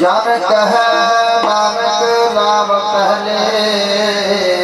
ਜਨ ਕਹੈ ਨਾਨਕ ਨਾਮ ਪਹਿਲੇ।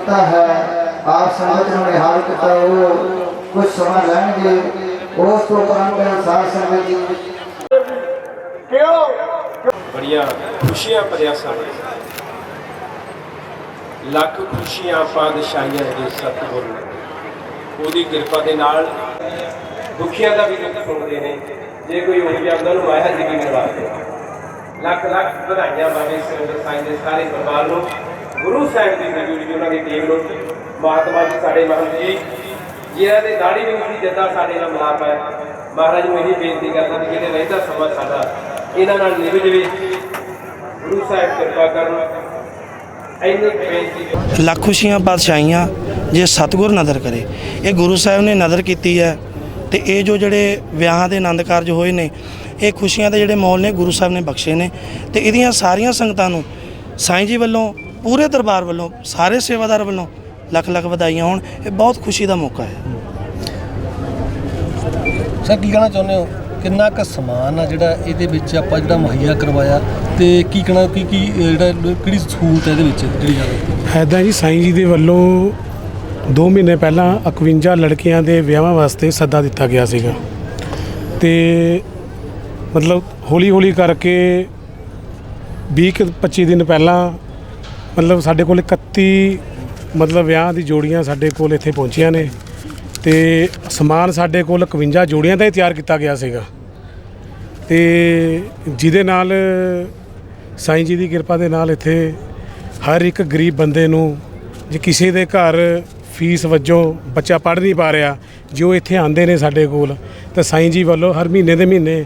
ਕੀਤਾ ਹੈ। ਆਪ ਸੰਗਤ ਨੂੰ ਨਿਹਾਲ ਕੀਤਾ ਉਹ ਕੁਝ ਸਮਾਂ ਲੈਣਗੇ। ਉਸ ਤੋਂ ਉਪਰੰਤ ਸਾਧ ਸੰਗਤ ਜੀ। ਬੜੀਆਂ ਖੁਸ਼ੀਆਂ ਭਰਿਆ ਸਮਾਂ ਲੱਖ ਖੁਸ਼ੀਆਂ ਪਾਤਸ਼ਾਹੀਆਂ ਦੇ ਸਤਿਗੁਰ। ਉਹਦੀ ਕਿਰਪਾ ਦੇ ਨਾਲ ਦੁਖੀਆਂ ਦਾ ਵੀ ਦੁੱਖ ਸੁਣਦੇ ਨੇ। ਜੇ ਕੋਈ ਹੋ ਜਾਂਦਾ ਨੂੰ ਮਾਇਆ ਜੀ ਵੀ ਮਿਲਵਾਦੇ ਲੱਖ ਲੱਖ ਵਧਾਈਆਂ ਬਾਬੇ ਸਿੰਘ ਸਾਈਂ ਦੇ ਸਾਰੇ ਪਰਿਵਾਰ ਨੂੰ। ਗੁਰੂ ਸਾਹਿਬ ਦੀ ਹਜ਼ੂਰੀ ਦੀ ਉਹਨਾਂ ਦੀ ਟੀਮ ਨੂੰ ਮਹਾਤਮਾ ਜੀ, ਸਾਡੇ ਮਹਾਰਾਜ ਜੀ। ਜਿਨ੍ਹਾਂ ਦੇ ਦਾੜੀ ਵੀ ਸੀ ਜਿੱਦਾਂ ਸਾਡੇ ਨਾਲ ਮਿਲਾਪ ਹੈ। ਮਹਾਰਾਜ ਨੂੰ ਇਹੀ ਬੇਨਤੀ ਕਰਦਾ ਕਿ ਜਿਹੜੇ ਰਹਿੰਦਾ ਸਮਾਂ ਸਾਡਾ, ਇਹਨਾਂ ਨਾਲ ਨਿਭ ਜਵੇ। ਗੁਰੂ ਸਾਹਿਬ ਕਿਰਪਾ ਕਰਨ। ਲੱਖ ਖੁਸ਼ੀਆਂ ਪਾਤਸ਼ਾਹੀਆਂ ਜੇ ਸਤਿਗੁਰ ਨਦਰ ਕਰੇ। ਇਹ ਗੁਰੂ ਸਾਹਿਬ ਨੇ ਨਦਰ ਕੀਤੀ ਹੈ ਤੇ ਇਹ ਜੋ ਜਿਹੜੇ ਵਿਆਹਾਂ ਦੇ ਆਨੰਦ ਕਾਰਜ ਹੋਏ ਨੇ, ਇਹ ਖੁਸ਼ੀਆਂ ਦੇ ਜਿਹੜੇ ਮੌਲ ਨੇ ਗੁਰੂ ਸਾਹਿਬ ਨੇ ਬਖਸ਼ੇ ਨੇ। ਤੇ ਇਹਦੀਆਂ ਸਾਰੀਆਂ ਸੰਗਤਾਂ ਨੂੰ ਸਾਈਂ ਜੀ ਵੱਲੋਂ ਪੂਰੇ ਦਰਬਾਰ ਵੱਲੋਂ ਸਾਰੇ ਸੇਵਾਦਾਰ ਵੱਲੋਂ ਲੱਖ ਲੱਖ ਵਧਾਈਆਂ ਹੋਣ ਇਹ ਬਹੁਤ ਖੁਸ਼ੀ ਦਾ ਮੌਕਾ ਹੈ। ਸਰ ਕੀ ਕਹਿਣਾ ਚਾਹੁੰਦੇ ਹੋ? ਕਿੰਨਾ ਕੁ ਸਮਾਨ ਆ ਜਿਹੜਾ ਇਹਦੇ ਵਿੱਚ ਆਪਾਂ ਜਿਹੜਾ ਮੁਹੱਈਆ ਕਰਵਾਇਆ ਤੇ ਕੀ ਕਹਿਣਾ ਕੀ ਕੀ ਜਿਹੜਾ ਕਿਹੜੀ ਸਹੂਲਤ ਹੈ ਇਹਦੇ ਵਿੱਚ ਜਿਹੜੀ ਜ਼ਿਆਦਾ ਐਦਾਂ ਜੀ ਸਾਈਂ ਜੀ ਦੇ ਵੱਲੋਂ 2 ਮਹੀਨੇ ਪਹਿਲਾਂ 51 ਲੜਕੀਆਂ ਦੇ ਵਿਆਹਾਂ ਵਾਸਤੇ ਸੱਦਾ ਦਿੱਤਾ ਗਿਆ ਸੀਗਾ। ਤੇ ਮਤਲਬ ਹੌਲੀ ਹੌਲੀ ਕਰਕੇ 20 ਕੁ 25 ਦਿਨ ਪਹਿਲਾਂ ਮਤਲਬ ਸਾਡੇ ਕੋਲ 31 ਮਤਲਬ ਵਿਆਹ ਦੀ ਜੋੜੀਆਂ ਸਾਡੇ ਕੋਲ ਇੱਥੇ ਪਹੁੰਚੀਆਂ ਨੇ ਤੇ ਸਮਾਨ ਸਾਡੇ ਕੋਲ 51 ਜੋੜੀਆਂ ਦਾ ਹੀ ਤਿਆਰ ਕੀਤਾ ਗਿਆ ਸੀਗਾ। ਤੇ ਜਿਹਦੇ ਨਾਲ, ਸਾਈਂ ਜੀ ਦੀ ਕਿਰਪਾ ਦੇ ਨਾਲ ਇੱਥੇ ਹਰ ਇੱਕ ਗਰੀਬ ਬੰਦੇ ਨੂੰ ਜੇ ਕਿਸੇ ਦੇ ਘਰ ਫੀਸ ਵਜੋਂ ਬੱਚਾ ਪੜ੍ਹ ਨਹੀਂ ਪਾ ਰਿਹਾ, ਜੋ ਇੱਥੇ ਆਂਦੇ ਨੇ ਸਾਡੇ ਕੋਲ, ਤਾਂ ਸਾਈਂ ਜੀ ਵੱਲੋਂ ਹਰ ਮਹੀਨੇ ਦੇ ਮਹੀਨੇ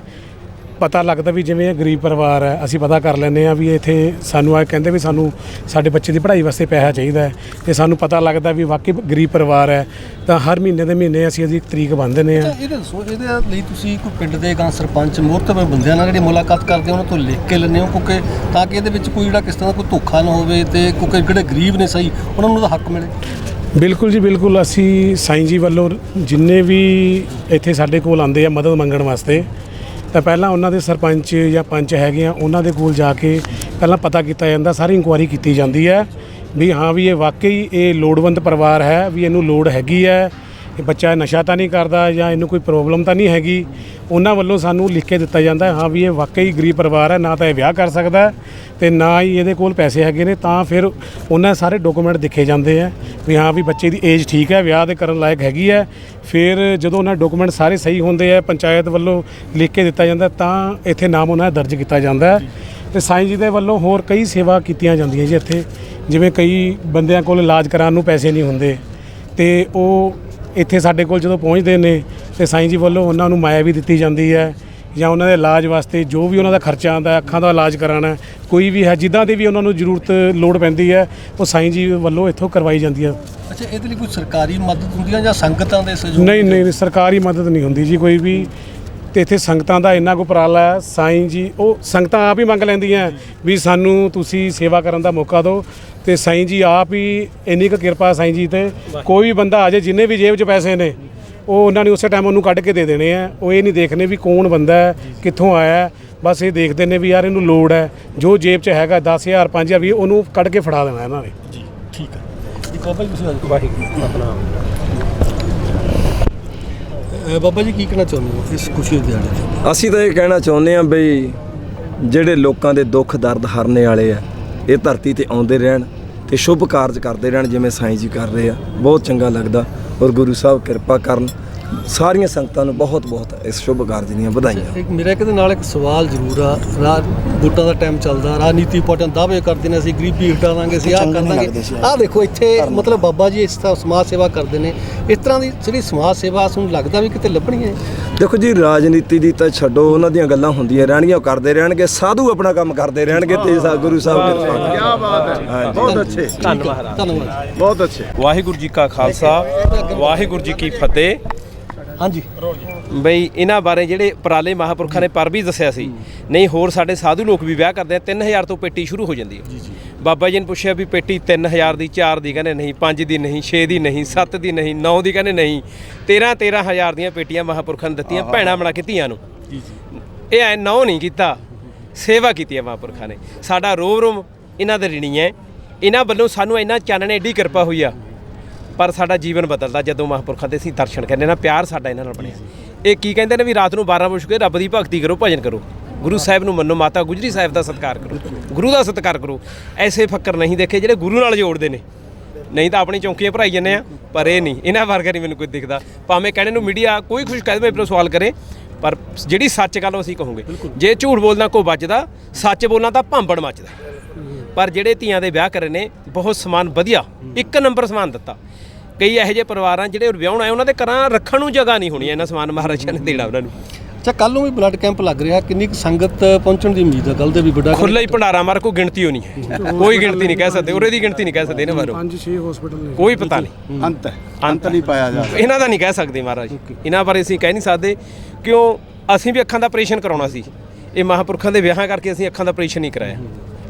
ਪਤਾ ਲੱਗਦਾ ਵੀ ਜਿਵੇਂ ਇਹ ਗਰੀਬ ਪਰਿਵਾਰ ਹੈ ਅਸੀਂ ਪਤਾ ਕਰ ਲੈਂਦੇ ਆ ਵੀ ਇੱਥੇ ਸਾਨੂੰ ਆ ਕਹਿੰਦੇ ਵੀ ਸਾਨੂੰ ਸਾਡੇ ਬੱਚੇ ਦੀ ਪੜ੍ਹਾਈ ਵਾਸਤੇ ਪੈਸਾ ਚਾਹੀਦਾ ਹੈ ਤੇ ਸਾਨੂੰ ਪਤਾ ਲੱਗਦਾ ਵੀ ਵਾਕਈ ਗਰੀਬ ਪਰਿਵਾਰ ਹੈ ਤਾਂ ਹਰ ਮਹੀਨੇ ਦੇ ਮਹੀਨੇ ਅਸੀਂ ਇਹਦੀ ਤਰੀਕ ਬੰਨ੍ਹ ਦਿੰਦੇ ਆ ਇਹਦੇ ਦੱਸੋ ਇਹਦੇ ਲਈ ਤੁਸੀਂ ਕੋਈ ਪਿੰਡ ਦੇ ਗਾਂ ਸਰਪੰਚ ਮੋਹਤਬਰ ਬੰਦਿਆਂ ਨਾਲ ਜਿਹੜੀ ਮੁਲਾਕਾਤ ਕਰਦੇ ਉਹਨਾਂ ਤੋਂ ਲਿਖ ਕੇ ਲੈਂਦੇ ਹੋ ਕਿਉਂਕਿ ਤਾਂ ਕਿ ਇਹਦੇ ਵਿੱਚ ਕੋਈ ਜਿਹੜਾ ਕਿਸ ਤਰ੍ਹਾਂ ਦਾ ਕੋਈ ਧੋਖਾ ਨਾ ਹੋਵੇ ਤੇ ਕਿਉਂਕਿ ਜਿਹੜੇ ਗਰੀਬ ਨੇ ਸਹੀ ਉਹਨਾਂ ਨੂੰ ਉਹਦਾ ਹੱਕ ਮਿਲੇ। ਬਿਲਕੁਲ ਜੀ ਬਿਲਕੁਲ। ਅਸੀਂ ਸਾਈਂ ਜੀ ਵੱਲੋਂ ਜਿੰਨੇ ਵੀ ਇੱਥੇ ਸਾਡੇ ਕੋਲ ਆਉਂਦੇ ਆ ਮਦਦ ਮੰਗਣ ਵਾਸਤੇ ਤਾਂ ਪਹਿਲਾਂ ਉਹਨਾਂ ਦੇ ਸਰਪੰਚ ਜਾਂ ਪੰਚ ਹੈਗੇ ਆ, ਉਹਨਾਂ ਦੇ ਕੋਲ ਜਾ ਕੇ ਪਹਿਲਾਂ ਪਤਾ ਕੀਤਾ ਜਾਂਦਾ, ਸਾਰੀ ਇਨਕੁਆਇਰੀ ਕੀਤੀ ਜਾਂਦੀ ਹੈ ਵੀ ਹਾਂ ਵੀ ਇਹ ਵਾਕਈ ਇਹ ਲੋੜਵੰਦ ਪਰਿਵਾਰ ਹੈ, ਵੀ ਇਹਨੂੰ ਲੋੜ ਹੈਗੀ ਹੈ, ਇਹ ਬੱਚਾ ਨਸ਼ਾ ਤਾਂ ਨਹੀਂ ਕਰਦਾ ਜਾਂ ਇਹਨੂੰ ਕੋਈ ਪ੍ਰੋਬਲਮ ਤਾਂ ਨਹੀਂ ਹੈਗੀ। ਉਹਨਾਂ ਵੱਲੋਂ ਸਾਨੂੰ ਲਿਖ ਕੇ ਦਿੱਤਾ ਜਾਂਦਾ ਹੈ, ਹਾਂ ਵੀ ਇਹ ਵਾਕਈ ਗਰੀਬ ਪਰਿਵਾਰ ਹੈ ਨਾ ਤਾਂ ਇਹ ਵਿਆਹ ਕਰ ਸਕਦਾ ਹੈ ਤੇ ਨਾ ਹੀ ਇਹਦੇ ਕੋਲ ਪੈਸੇ ਹੈਗੇ ਨੇ ਤਾਂ ਫਿਰ ਉਹਨਾਂ ਸਾਰੇ ਡਾਕੂਮੈਂਟ ਦਿਖੇ ਜਾਂਦੇ ਆ ਵੀ ਹਾਂ ਵੀ ਬੱਚੇ ਦੀ ਏਜ ਠੀਕ ਹੈ ਵਿਆਹ ਦੇ ਕਰਨ ਲਾਇਕ ਹੈਗੀ ਹੈ। ਫਿਰ ਜਦੋਂ ਉਹਨਾਂ ਡਾਕੂਮੈਂਟ ਸਾਰੇ ਸਹੀ ਹੁੰਦੇ ਆ ਪੰਚਾਇਤ ਵੱਲੋਂ ਲਿਖ ਕੇ ਦਿੱਤਾ ਜਾਂਦਾ ਤਾਂ ਇੱਥੇ ਨਾਮ ਉਹਨਾਂ ਦਾ ਦਰਜ ਕੀਤਾ ਜਾਂਦਾ ਹੈ। ਤੇ ਸਾਈਂ ਜੀ ਦੇ ਵੱਲੋਂ ਹੋਰ ਕਈ ਸੇਵਾ ਕੀਤੀਆਂ ਜਾਂਦੀਆਂ ਜੀ ਇੱਥੇ ਜਿਵੇਂ ਕਈ ਬੰਦਿਆਂ ਕੋਲ ਇਲਾਜ ਕਰਾਉਣ ਨੂੰ ਪੈਸੇ ਨਹੀਂ ਹੁੰਦੇ ਤੇ ਉਹ ਇੱਥੇ ਸਾਡੇ ਕੋਲ ਜਦੋਂ ਪਹੁੰਚਦੇ ਨੇ ਤੇ ਸਾਈਂ ਜੀ ਵੱਲੋਂ ਉਹਨਾਂ ਨੂੰ ਮਾਇਆ ਵੀ ਦਿੱਤੀ ਜਾਂਦੀ ਹੈ ਜਾਂ ਉਹਨਾਂ ਦੇ ਇਲਾਜ ਵਾਸਤੇ ਜੋ ਵੀ ਉਹਨਾਂ ਦਾ ਖਰਚਾ ਆਉਂਦਾ ਹੈ, ਅੱਖਾਂ ਦਾ ਇਲਾਜ ਕਰਾਉਣਾ ਹੈ, ਕੋਈ ਵੀ ਹੈ ਜਿੱਦਾਂ ਦੀ ਵੀ ਉਹਨਾਂ ਨੂੰ ਜ਼ਰੂਰਤ ਲੋੜ ਪੈਂਦੀ ਹੈ ਉਹ ਸਾਈਂ ਜੀ ਵੱਲੋਂ ਇੱਥੋਂ ਕਰਵਾਈ ਜਾਂਦੀ ਹੈ। ਅੱਛਾ ਇਹਦੇ ਲਈ ਕੋਈ ਸਰਕਾਰੀ ਮਦਦ ਹੁੰਦੀ ਹੈ ਜਾਂ ਸੰਗਤਾਂ ਦੇ ਸਹਿਯੋਗ ਨਹੀਂ ਨਹੀਂ ਸਰਕਾਰੀ ਮਦਦ ਨਹੀਂ ਹੁੰਦੀ ਜੀ ਕੋਈ ਵੀ। ਤੇ ਇੱਥੇ ਸੰਗਤਾਂ ਦਾ ਇੰਨਾ ਕੁ ਉਪਰਾਲਾ ਹੈ ਸਾਈਂ ਜੀ ਉਹ ਸੰਗਤਾਂ ਆਪ ਹੀ ਮੰਗ ਲੈਂਦੀਆਂ ਵੀ ਸਾਨੂੰ ਤੁਸੀਂ ਸੇਵਾ ਕਰਨ ਦਾ ਮੌਕਾ ਦਿਓ ਤੇ ਸਾਈਂ ਜੀ ਆਪ ਹੀ ਇੰਨੀ ਕੁ ਕਿਰਪਾ ਸਾਈਂ ਜੀ ਤੇ। ਕੋਈ ਵੀ ਬੰਦਾ ਆ ਜਾਏ ਜਿੰਨੇ ਵੀ ਜੇਬ 'ਚ ਪੈਸੇ ਨੇ ਉਹ ਉਹਨਾਂ ਨੇ ਉਸੇ ਟਾਈਮ ਉਹਨੂੰ ਕੱਢ ਕੇ ਦੇ ਦੇਣੇ ਆ। ਉਹ ਇਹ ਨਹੀਂ ਦੇਖਣੇ ਵੀ ਕੌਣ ਬੰਦਾ ਹੈ ਕਿੱਥੋਂ ਆਇਆ ਹੈ। ਬਸ ਇਹ ਦੇਖਦੇ ਨੇ ਵੀ ਯਾਰ ਇਹਨੂੰ ਲੋੜ ਹੈ। ਜੋ ਜੇਬ 'ਚ ਹੈਗਾ 10000 5000 ਵੀ ਉਹਨੂੰ ਕੱਢ ਕੇ ਫੜਾ ਦੇਣਾ ਇਹਨਾਂ ਨੇ। ਜੀ ਠੀਕ ਹੈ। ਇੱਕ ਬਾਬਾ ਜੀ ਤੁਸੀਂ ਅੱਜ ਵਾਹਿਗੁਰੂ। ਆਪਣਾ। ਅਹ ਬਾਬਾ ਜੀ ਕੀ ਕਹਿਣਾ ਚਾਹੁੰਦੇ ਹੋ ਇਸ ਖੁਸ਼ੀ ਦੇ ਦਿਹਾੜੇ ਤੇ? ਅਸੀਂ ਤਾਂ ਇਹ ਕਹਿਣਾ ਚਾਹੁੰਦੇ ਹਾਂ ਬਈ ਜਿਹੜੇ ਲੋਕਾਂ ਦੇ ਦੁੱਖ ਦਰਦ ਹਰਨੇ ਵਾਲੇ ਆ ਇਹ ਧਰਤੀ ਤੇ ਆਉਂਦੇ ਰਹਿਣ ਤੇ ਸ਼ੁਭ ਕਾਰਜ ਕਰਦੇ ਰਹਿਣ ਜਿਵੇਂ ਸਾਈਂ ਜੀ ਕਰ ਰਹੇ ਆ। ਬਹੁਤ ਚੰਗਾ ਲੱਗਦਾ। ਔਰ ਗੁਰੂ ਸਾਹਿਬ ਕਿਰਪਾ ਕਰਨ ਸਾਰੀਆਂ ਸੰਗਤਾਂ ਨੂੰ ਬਹੁਤ ਬਹੁਤ ਇਸ ਸ਼ੁਭ ਕਾਰਜ ਦੀਆਂ ਵਧਾਈਆਂ। ਇੱਕ ਮੇਰਾ ਕਿਤੇ ਨਾਲ ਇੱਕ ਸਵਾਲ ਜ਼ਰੂਰ ਆ। ਰਾਹ ਵੋਟਾਂ ਦਾ ਟਾਈਮ ਚੱਲਦਾ ਰਾਜਨੀਤੀ ਪਾਰਟੀਆਂ ਦਾਅਵੇ ਕਰਦੇ ਨੇ ਅਸੀਂ ਗਰੀਬੀ ਹਟਾਵਾਂਗੇ ਅਸੀਂ ਆਹ ਕਰ ਦਾਂਗੇ। ਆਹ ਦੇਖੋ ਇੱਥੇ ਮਤਲਬ ਬਾਬਾ ਜੀ ਇਸ ਤਰ੍ਹਾਂ ਸਮਾਜ ਸੇਵਾ ਕਰਦੇ ਨੇ। ਇਸ ਤਰ੍ਹਾਂ ਦੀ ਜਿਹੜੀ ਸਮਾਜ ਸੇਵਾ ਸਾਨੂੰ ਲੱਗਦਾ ਵੀ ਕਿਤੇ ਲੱਭਣੀ ਹੈ ਦੇਖੋ ਜੀ ਰਾਜਨੀਤੀ ਦੀ ਤਾਂ ਛੱਡੋ ਉਹਨਾਂ ਦੀਆਂ ਗੱਲਾਂ ਹੁੰਦੀਆਂ ਰਹਿਣਗੀਆਂ ਉਹ ਕਰਦੇ ਰਹਿਣਗੇ ਸਾਧੂ ਆਪਣਾ ਕੰਮ ਕਰਦੇ ਰਹਿਣਗੇ ਤੇ ਸਾ ਗੁਰੂ ਸਾਹਿਬ ਕਿਰਪਾ ਕੀ ਬਾਤ ਹੈ। ਬਹੁਤ ਅੱਛੇ। ਧੰਨਵਾਦ। ਧੰਨਵਾਦ। ਬਹੁਤ ਅੱਛੇ। ਵਾਹਿਗੁਰੂ ਜੀ ਕਾ ਖਾਲਸਾ ਵਾਹਿਗੁਰੂ ਜੀ ਕੀ ਫਤਿਹ। ਹਾਂਜੀ। ਬਈ ਇਹਨਾਂ ਬਾਰੇ ਜਿਹੜੇ ਉਪਰਾਲੇ ਮਹਾਪੁਰਖਾਂ ਨੇ ਪਰ ਵੀ ਦੱਸਿਆ ਸੀ। ਨਹੀਂ ਹੋਰ ਸਾਡੇ ਸਾਧੂ ਲੋਕ ਵੀ ਵਿਆਹ ਕਰਦੇ ਆ 3000 ਤੋਂ ਪੇਟੀ ਸ਼ੁਰੂ ਹੋ ਜਾਂਦੀ ਹੈ ਬਾਬਾ ਜੀ ਨੇ ਪੁੱਛਿਆ ਵੀ ਪੇਟੀ 3000 ਦੀ 4 ਦੀ ਕਹਿੰਦੇ ਨਹੀਂ 5 ਦੀ ਨਹੀਂ 6 ਦੀ ਨਹੀਂ 7 ਦੀ ਨਹੀਂ 9 ਦੀ ਕਹਿੰਦੇ ਨਹੀਂ। 13 13000 ਦੀਆਂ ਪੇਟੀਆਂ ਮਹਾਪੁਰਖਾਂ ਨੇ ਦਿੱਤੀਆਂ ਭੈਣਾਂ ਬਣਾ ਕੇ ਧੀਆਂ ਨੂੰ। ਇਹ ਐ ਨੌ ਨਹੀਂ ਕੀਤਾ ਸੇਵਾ ਕੀਤੀ ਹੈ ਮਹਾਪੁਰਖਾਂ ਨੇ। ਸਾਡਾ ਰੋਮ ਰੋਮ ਇਹਨਾਂ ਦੇ ਰਿਣੀ ਹੈ ਇਹਨਾਂ ਵੱਲੋਂ ਸਾਨੂੰ ਇੰਨਾ ਚਾਨਣ ਐਡੀ ਕਿਰਪਾ ਹੋਈ ਆ। ਪਰ ਸਾਡਾ ਜੀਵਨ ਬਦਲਦਾ ਜਦੋਂ ਮਹਾਂਪੁਰਖਾਂ ਦੇ ਅਸੀਂ ਦਰਸ਼ਨ ਕਰਨੇ ਨਾ, ਪਿਆਰ ਸਾਡਾ ਇਹਨਾਂ ਨਾਲ ਬਣਿਆ। ਇਹ ਕੀ ਕਹਿੰਦੇ ਨੇ ਵੀ ਰਾਤ ਨੂੰ 12 ਵਜੇ ਕੇ ਰੱਬ ਦੀ ਭਗਤੀ ਕਰੋ, ਭਜਨ ਕਰੋ। ਗੁਰੂ ਸਾਹਿਬ ਨੂੰ ਮੰਨੋ, ਮਾਤਾ ਗੁਜਰੀ ਸਾਹਿਬ ਦਾ ਸਤਿਕਾਰ ਕਰੋ। ਗੁਰੂ ਦਾ ਸਤਿਕਾਰ ਕਰੋ। ਐਸੇ ਫੱਕਰ ਨਹੀਂ ਦੇਖੇ ਜਿਹੜੇ ਗੁਰੂ ਨਾਲ ਜੋੜਦੇ ਨੇ। ਨਹੀਂ ਤਾਂ ਆਪਣੀ ਚੌਂਕੀਆਂ ਭਰਾਈ ਜੰਨੇ ਆ, ਪਰ ਇਹ ਨਹੀਂ। ਇਹਨਾਂ ਵਰਗਾ ਨਹੀਂ ਮੈਨੂੰ ਕੋਈ ਦਿਖਦਾ। ਭਾਵੇਂ ਕਹਿਣੇ ਨੂੰ ਮੀਡੀਆ ਕੋਈ ਖੁਸ਼ ਕਹਿ ਦੇਵੇ ਸਵਾਲ ਕਰੇ, ਪਰ ਜਿਹੜੀ ਸੱਚ ਗੱਲ ਉਹ ਅਸੀਂ ਕਹੋਗੇ, ਜੇ ਝੂਠ ਬੋਲਣਾ ਕੋ ਬਚਦਾ ਸੱਚ ਬੋਲਣਾ ਤਾਂ ਭਾਂਬੜ ਮੱਚਦਾ। ਪਰ ਜਿਹੜੇ ਧੀਆਂ ਦੇ ਵਿਆਹ ਕਰੇ ਨੇ, ਬਹੁਤ ਸਮਾਨ ਵਧੀਆ, ਇੱਕ ਨੰਬਰ ਸਮਾਨ ਦਿੱਤਾ। ਕਈ ਇਹੋ ਜਿਹੇ ਪਰਿਵਾਰਾਂ ਜਿਹੜੇ ਵਿਆਹਣ ਆਏ ਉਹਨਾਂ ਦੇ ਘਰਾਂ ਰੱਖਣ ਨੂੰ ਜਗ੍ਹਾ ਨਹੀਂ ਹੋਣੀ ਇਹਨਾਂ ਸਮਾਨ ਮਹਾਰਾਜਾ ਨੇ ਦੇਣਾ ਉਹਨਾਂ ਨੂੰ। ਅੱਛਾ ਕੱਲ ਨੂੰ ਵੀ ਬਲੱਡ ਕੈਂਪ ਲੱਗ ਰਿਹਾ ਕਿੰਨੀ ਕੁ ਸੰਗਤ ਪਹੁੰਚਣ ਦੀ ਉਮੀਦ ਹੈ ਕੱਲ ਦੇ ਵੀ ਵੱਡਾ ਖੁੱਲਾ ਹੀ ਭੰਡਾਰਾ ਮਾਰ ਕੋਈ ਗਿਣਤੀ ਹੋਣੀ ਹੈ। ਕੋਈ ਗਿਣਤੀ ਨਹੀਂ ਕਹਿ ਸਕਦੇ ਉਰੇ ਦੀ ਗਿਣਤੀ ਨਹੀਂ ਕਹਿ ਸਕਦੇ ਇਹਨਾਂ ਬਾਰੇ। 5-6 ਹਸਪੀਟਲ ਨੇ। ਕੋਈ ਪਤਾ ਨਹੀਂ। ਅੰਤ ਹੈ ਅੰਤ ਨਹੀਂ ਪਾਇਆ ਜਾ ਇਹਨਾਂ ਦਾ ਨਹੀਂ ਕਹਿ ਸਕਦੇ ਮਹਾਰਾਜ। ਇਹਨਾਂ ਬਾਰੇ ਅਸੀਂ ਕਹਿ ਨਹੀਂ ਸਕਦੇ ਕਿਉਂ ਅਸੀਂ ਵੀ ਅੱਖਾਂ ਦਾ ਆਪਰੇਸ਼ਨ ਕਰਾਉਣਾ ਸੀ। ਇਹ ਮਹਾਂਪੁਰਖਾਂ ਦੇ ਵਿਆਹਾਂ ਕਰਕੇ ਅਸੀਂ ਅੱਖਾਂ ਦਾ ਆਪਰੇਸ਼ਨ ਨਹੀਂ ਕਰਾਇਆ।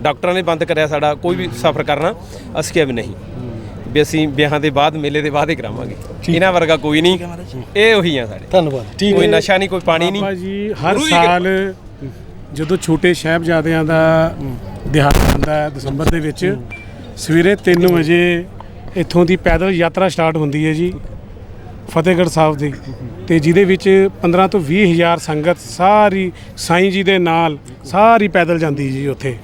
ਡਾਕਟਰਾਂ ਨੇ ਬੰਦ ਕਰਿਆ ਸਾਡਾ ਕੋਈ ਵੀ ਸਫ਼ਰ ਕਰਨਾ ਅਸੀਂ ਕਿਹਾ ਵੀ ਨਹੀਂ। ਵੀ ਅਸੀਂ ਵਿਆਹਾਂ ਦੇ ਬਾਅਦ ਮੇਲੇ ਦੇ ਬਾਅਦ ਹੀ ਕਰਾਵਾਂਗੇ। ਇਹਨਾਂ ਵਰਗਾ ਕੋਈ ਨਹੀਂ। ਇਹ ਉਹੀ ਆ ਸਾਡੇ। ਧੰਨਵਾਦ। ਠੀਕ ਕੋਈ ਨਸ਼ਾ ਨਹੀਂ ਕੋਈ ਪਾਣੀ ਬਾਬਾ ਨਹੀਂ ਜੀ ਹਰ ਸਾਲ ਜਦੋਂ ਛੋਟੇ ਸਾਹਿਬਜ਼ਾਦਿਆਂ ਦਾ ਦਿਹਾੜਾ ਹੁੰਦਾ ਹੈ ਦਸੰਬਰ ਦੇ ਵਿੱਚ ਸਵੇਰੇ 3 ਵਜੇ ਇੱਥੋਂ ਦੀ ਪੈਦਲ ਯਾਤਰਾ ਸਟਾਰਟ ਹੁੰਦੀ ਹੈ ਜੀ ਫਤਿਹਗੜ੍ਹ ਸਾਹਿਬ ਦੀ। ਤੇ ਜਿਹਦੇ ਵਿੱਚ 15 ਤੋਂ 20 ਹਜ਼ਾਰ ਸੰਗਤ ਸਾਰੀ ਸਾਈਂ ਜੀ ਦੇ ਨਾਲ ਸਾਰੀ ਪੈਦਲ ਜਾਂਦੀ ਜੀ ਉੱਥੇ।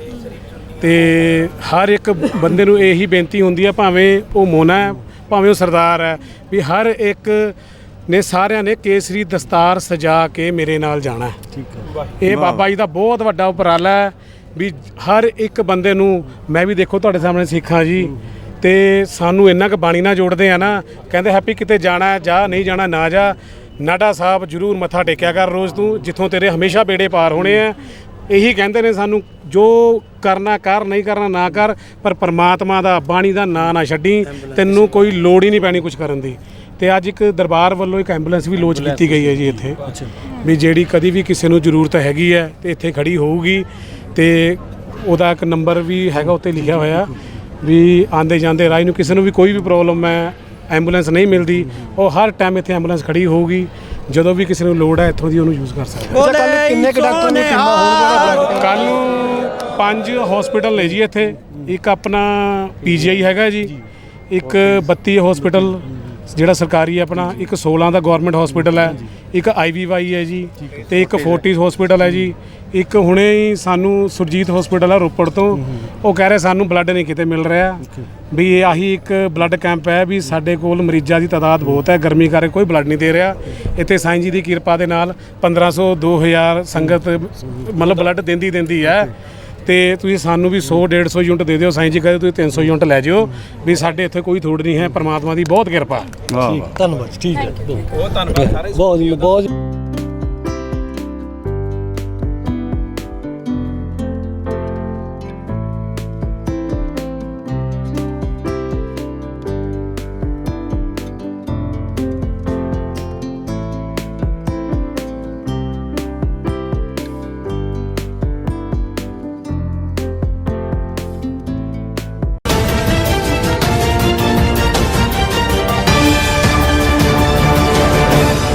ਤੇ ਹਰ ਇੱਕ ਬੰਦੇ ਨੂੰ ਇਹੀ ਬੇਨਤੀ ਹੁੰਦੀ ਹੈ ਭਾਵੇਂ ਉਹ ਮੋਨਾ ਹੈ ਭਾਵੇਂ ਉਹ ਸਰਦਾਰ ਹੈ ਵੀ ਹਰ ਇੱਕ ਨੇ ਸਾਰਿਆਂ ਨੇ ਕੇਸਰੀ ਦਸਤਾਰ ਸਜਾ ਕੇ ਮੇਰੇ ਨਾਲ ਜਾਣਾ ਹੈ। ਠੀਕ ਹੈ। ਇਹ ਬਾਬਾ ਜੀ ਦਾ ਬਹੁਤ ਵੱਡਾ ਉਪਰਾਲਾ ਹੈ ਵੀ ਹਰ ਇੱਕ ਬੰਦੇ ਨੂੰ ਮੈਂ ਵੀ ਦੇਖੋ ਤੁਹਾਡੇ ਸਾਹਮਣੇ ਸਿੱਖਾਂ ਜੀ ਤੇ ਸਾਨੂੰ ਇੰਨਾ ਕੁ ਬਾਣੀ ਨਾਲ ਜੋੜਦੇ ਆ ਨਾ ਕਹਿੰਦੇ ਹੈਪੀ ਕਿਤੇ ਜਾਣਾ ਹੈ, ਜਾ ਨਹੀਂ ਜਾਣਾ ਨਾ ਜਾ। ਨਾਡਾ ਸਾਹਿਬ ਜਰੂਰ ਮੱਥਾ ਟੇਕਿਆ ਕਰ ਰੋਜ਼ ਤੂੰ ਜਿੱਥੋਂ ਤੇਰੇ ਹਮੇਸ਼ਾ ਬੇੜੇ ਪਾਰ ਹੋਣੇ ਆ ਇਹੀ ਕਹਿੰਦੇ ਨੇ ਸਾਨੂੰ ਜੋ ਕਰਨਾ ਕਰ ਨਹੀਂ ਕਰਨਾ ਨਾ ਕਰ ਪਰ ਪਰਮਾਤਮਾ ਦਾ ਬਾਣੀ ਦਾ ਨਾਂ ਨਾ ਛੱਡੀ ਤੈਨੂੰ ਕੋਈ ਲੋੜ ਹੀ ਨਹੀਂ ਪੈਣੀ ਕੁਝ ਕਰਨ ਦੀ। ਤੇ ਅੱਜ ਇੱਕ ਦਰਬਾਰ ਵੱਲੋਂ ਇੱਕ ਐਂਬੂਲੈਂਸ ਵੀ ਲੋਚ ਕੀਤੀ ਗਈ ਹੈ ਜੀ ਇੱਥੇ। ਵੀ ਜਿਹੜੀ ਕਦੀ ਵੀ ਕਿਸੇ ਨੂੰ ਜ਼ਰੂਰਤ ਹੈਗੀ ਹੈ ਤੇ ਇੱਥੇ ਖੜੀ ਹੋਊਗੀ। ਤੇ ਉਹਦਾ ਇੱਕ ਨੰਬਰ ਵੀ ਹੈਗਾ ਉੱਤੇ ਲਿਖਿਆ ਹੋਇਆ ਵੀ ਆਂਦੇ ਜਾਂਦੇ ਰਾਹ ਨੂੰ ਕਿਸੇ ਨੂੰ ਵੀ ਕੋਈ ਵੀ ਪ੍ਰੋਬਲਮ ਹੈ ਐਂਬੂਲੈਂਸ ਨਹੀਂ ਮਿਲਦੀ ਉਹ ਹਰ ਟਾਈਮ ਇੱਥੇ ਐਂਬੂਲੈਂਸ ਖੜੀ ਹੋਊਗੀ। ਜਦੋਂ ਵੀ ਕਿਸੇ ਨੂੰ ਲੋੜ ਹੈ ਇੱਥੋਂ ਦੀ ਉਹਨੂੰ ਯੂਜ਼ ਕਰ ਸਕਦਾ ਅੱਛਾ ਕੱਲ ਕਿੰਨੇ ਕੁ ਡਾਕਟਰ ਨੇ ਟੀਮਾਂ ਬਲੱਡ ਕੱਲ ਨੂੰ ਪੰਜ ਹਸਪੀਟਲ ਨੇ ਜੀ ਇੱਥੇ। ਇੱਕ ਆਪਣਾ ਪੀਜੀਆਈ ਹੈਗਾ ਜੀ। ਇੱਕ 32 ਹਸਪੀਟਲ ਜਿਹੜਾ ਸਰਕਾਰੀ ਹੈ ਆਪਣਾ ਇੱਕ 16 ਦਾ ਗਵਰਨਮੈਂਟ ਹਸਪੀਟਲ ਹੈ ਇੱਕ ਆਈਵੀਵਾਈ ਹੈ ਜੀ ਤੇ ਇੱਕ ਫੋਰਟਿਸ ਹਸਪੀਟਲ ਹੈ ਜੀ। ਇੱਕ ਹੁਣੇ ਹੀ ਸਾਨੂੰ ਸੁਰਜੀਤ ਹਸਪੀਟਲ ਹੈ ਰੋਪੜ ਤੋਂ। ਉਹ ਕਹਿ ਰਹੇ ਸਾਨੂੰ ਬਲੱਡ ਨਹੀਂ ਕਿਤੇ ਮਿਲ ਰਿਹਾ। ਵੀ ਇਹ ਆਹੀ ਇੱਕ ਬਲੱਡ ਕੈਂਪ ਹੈ ਵੀ ਸਾਡੇ ਕੋਲ ਮਰੀਜ਼ਾਂ ਦੀ ਤਾਦਾਦ ਬਹੁਤ ਹੈ ਗਰਮੀ ਕਰਕੇ ਕੋਈ ਬਲੱਡ ਨਹੀਂ ਦੇ ਰਿਹਾ। ਇੱਥੇ ਸਾਈਂ ਜੀ ਦੀ ਕਿਰਪਾ ਦੇ ਨਾਲ 1500 2000 ਸੰਗਤ ਮਤਲਬ ਬਲੱਡ ਦਿੰਦੀ ਦਿੰਦੀ ਹੈ। ਤੇ ਤੁਸੀਂ ਸਾਨੂੰ ਵੀ 100 150 ਯੂਨਿਟ ਦੇ ਦਿਓ ਸਾਈਂ ਜੀ ਕਹਿੰਦੇ ਤੁਸੀਂ 300 ਯੂਨਿਟ ਲੈ ਜਿਓ ਵੀ ਸਾਡੇ ਇੱਥੇ ਕੋਈ ਥੋੜ ਨਹੀਂ ਹੈ ਪਰਮਾਤਮਾ ਦੀ ਬਹੁਤ ਕਿਰਪਾ। ਧੰਨਵਾਦ ਠੀਕ ਹੈ। ਬਹੁਤ ਧੰਨਵਾਦ ਸਾਰੇ ਬਹੁਤ ਬਹੁਤ